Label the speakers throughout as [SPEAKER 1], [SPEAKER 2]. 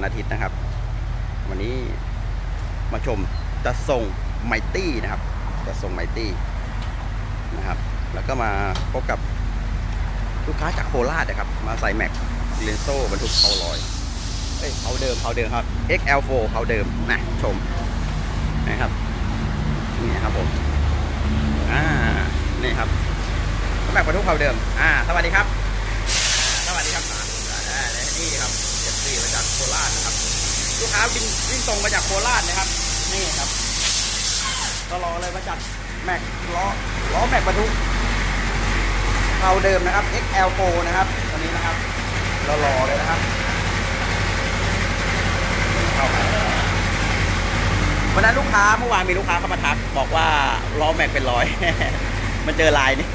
[SPEAKER 1] วันอาทิตย์นะครับ วันนี้มาชมจะส่งไมตี้นะครับจะส่งไมตี้นะครับ แล้วก็มาพบกับลูกค้าจากโคราชนะครับ มาใส่แม็กเลนโซ่บรรทุกเขาลอยเอ้ยเขาเดิมเขาเดิมครับ XL4 เขาเดิมนะชมนะครับนี่ครับผมอ่านี่ครับแม็กบรรทุกเขาเดิมอ่าสวัสดีครับ สวัสดีครับอ่าได้เลยนี่ครับเจ็ดสี่มาจากโคราชนะครับลูกค้าบินวิ่งตรงมาจากโคราชนะครับ นี่ครับก็รอเลยมาจากแม็กล้อล้อแม็กบรรทุกเขาเดิมนะครับ XL4 นะครับตัวนี้นะครับเรารอเลยนะครับวันนั้นลูกค้าเมื่อวานมีลูกค้าเข้ามาทักบอกว่าล้อแม็กเป็นร้อย มันเจอลายนี่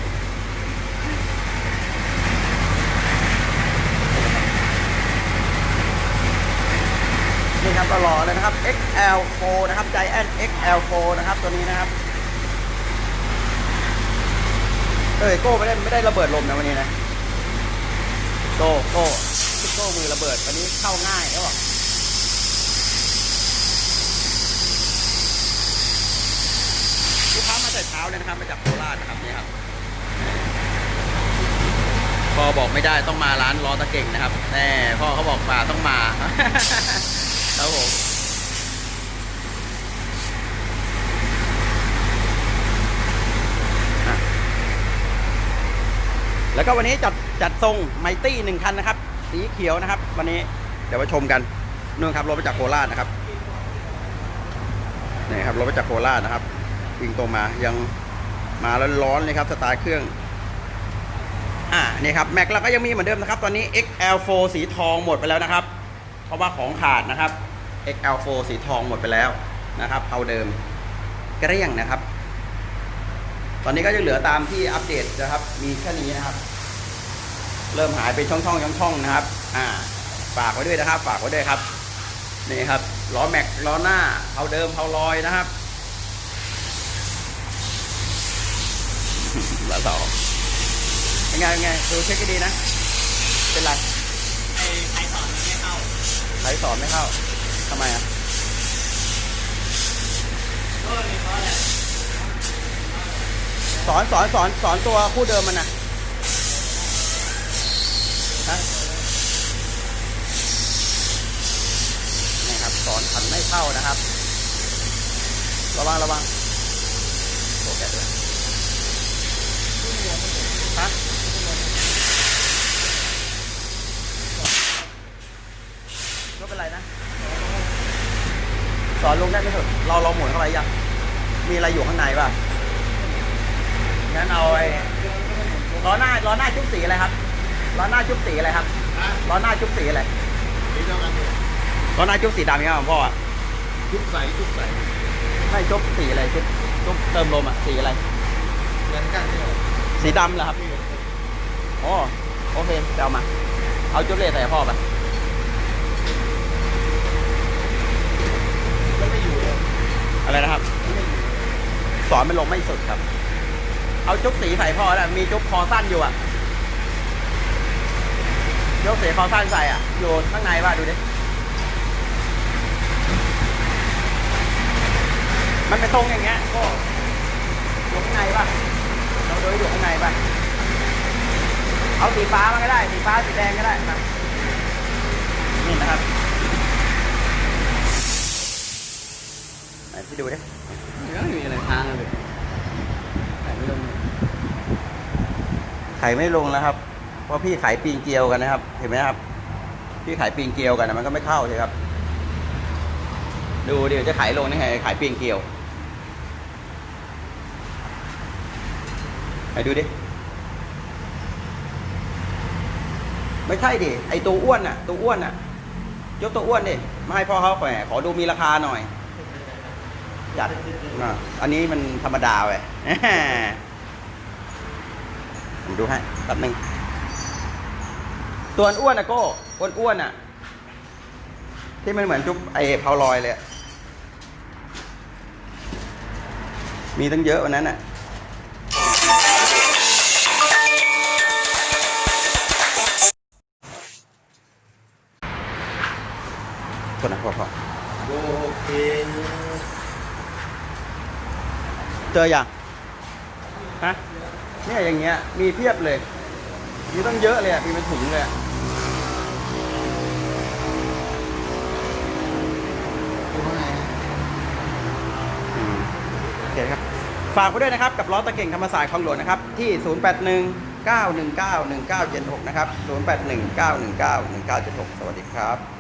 [SPEAKER 1] นี่ครับก็รอเลยนะครับ XL4 นะครับ Giant XL4 นะครับตัวนี้นะครับเอ้ยโก้ไม่ได้ไม่ได้ระเบิดลมนะวันนี้นะโก้โก้โก้มือระเบิดวันนี้เข้าง่ายแล้วบอกลูกค้ามาแต่เช้าเลยนะครับมาจากโคราชนะครับนี่ครับพ่อบอกไม่ได้ต้องมาร้านล้อตะเก่งนะครับแน่พ่อเขาบอกมาต้องมา ครับผมแล้วก็วันนี้จัดจัดทรงไมตี้หนึ่งคันนะครับ สีเขียวนะครับ วันนี้เดี๋ยวมาชมกันนู่นครับรถมาจากโคราชนะครับนี่ครับรถมาจากโคราชนะครับวิ่งตรงมายังมาร้อนๆเลยครับสไตล์เครื่องอ่านี่ครับแม็กเราก็ยังมีเหมือนเดิมนะครับ ตอนนี้ XL4 สีทองหมดไปแล้วนะครับ เพราะว่าของขาดนะครับ XL4 สีทองหมดไปแล้วนะครับเอาเดิมเกลี้ยงนะครับ ตอนนี้ก็จะเหลือตามที่อัปเดตนะครับ มีแค่นี้นะครับ เริ่มหายเป็นช่องๆช่องๆนะครับ อ่าฝากไว้ด้วยนะครับ ฝากไว้ด้วยครับนี่ครับล้อแม็กล้อหน้าเอาเดิมเอาลอยนะครับละสองเป็นไงเป็นไงดูเช็คให้ดีนะ เป็นไร
[SPEAKER 2] ไอ้ใครสอนมันไม่เข้า
[SPEAKER 1] ใครสอนไม่เข้าทำไมอะ
[SPEAKER 2] ก็เลยเพราะอะไร
[SPEAKER 1] สอนสอนสอนสอนตัวคู่เดิมมันนะฮะนี่ครับ สอนขันไม่เข้านะครับ ระวังระวังโอเคด้วยฮะก็เป็นไรนะ สอน ลงได้ไหมเถอะเราเราหมุนเข้าไปยัง มีอะไรอยู่ข้างในป่ะงั้นเอาไอ้ล้อหน้าล้อหน้าชุบสีอะไรครับล้อหน้าชุบสีอะไรครับ
[SPEAKER 2] ฮะ
[SPEAKER 1] ล้อหน้าชุบสีอะไร
[SPEAKER 2] นี่เท่ากันอยู่
[SPEAKER 1] ล้อหน้าชุบสีดำเนี่ยของพ่ออะ
[SPEAKER 2] ทุกใสทุกใส
[SPEAKER 1] ไม่ชุบสีอะไรชุบชุบเติมลมอะสีอะไร
[SPEAKER 2] เหมือนกันที่เรา
[SPEAKER 1] สีดำเหรอครับอ๋อโอเคเดี๋ยวเอามา เอาจุดเลใส่ให้พ่อไป
[SPEAKER 2] ก็ไม่อยู่เลย
[SPEAKER 1] อะไรนะครับ สอนมันลงไม่สุดครับ เอาจุ๊บสีใส่พอแล้วมีจุ๊บคอสั้นอยู่อะจุ๊บสีคอสั้นใส่อะอยู่ข้างในว่าดูดิมันเป็นทรงอย่างเงี้ยก็อยู่ข้างในป่ะเราดูอยู่ข้างในป่ะเอาสีฟ้ามาก็ได้สีฟ้าสีแดงก็ได้มานี่นะครับไหนพี่ ดูดิ
[SPEAKER 2] ไม่มีอะไรทางเลยไหนไม่ลง
[SPEAKER 1] ไข่ไม่ลงแล้วครับเพราะพี่ขายปีนเกลียวกันนะครับ เห็นไหมครับ พี่ขายปีนเกลียวกันนะมันก็ไม่เข้าใช่ครับ ดูเดี๋ยวจะขายลงได้ไงขายปีนเกลียวไหนดูดิไม่ใช่ดิไอตัวอ้วนน่ะตัวอ้วนน่ะยกตัวอ้วนดิมาให้พ่อเขาแหมขอดูมีราคาหน่อย จัดอะอันนี้มันธรรมดาเว้ยผมดูให้แป๊บหนึงตัวอ้วนๆนะโก้อ้วนอ้วนอะที่มันเหมือนจุ๊บไอ้เพาลอยเลย มีตั้งเยอะวันนั้นอะโทษนะพอพอ
[SPEAKER 3] โอเค
[SPEAKER 1] เจอยังฮะเนี่ยอย่างเงี้ยมีเพียบเลยมีต้องเยอะเลยอะมีเป็นถุงเลยอะอืมโอเคครับฝากไว้ด้วยนะครับ กับล้อตะเก่งธรรมศาสตร์คลองหลวงนะครับ ที่ 081 919 1976 นะครับ 081 919 1976 สวัสดีครับ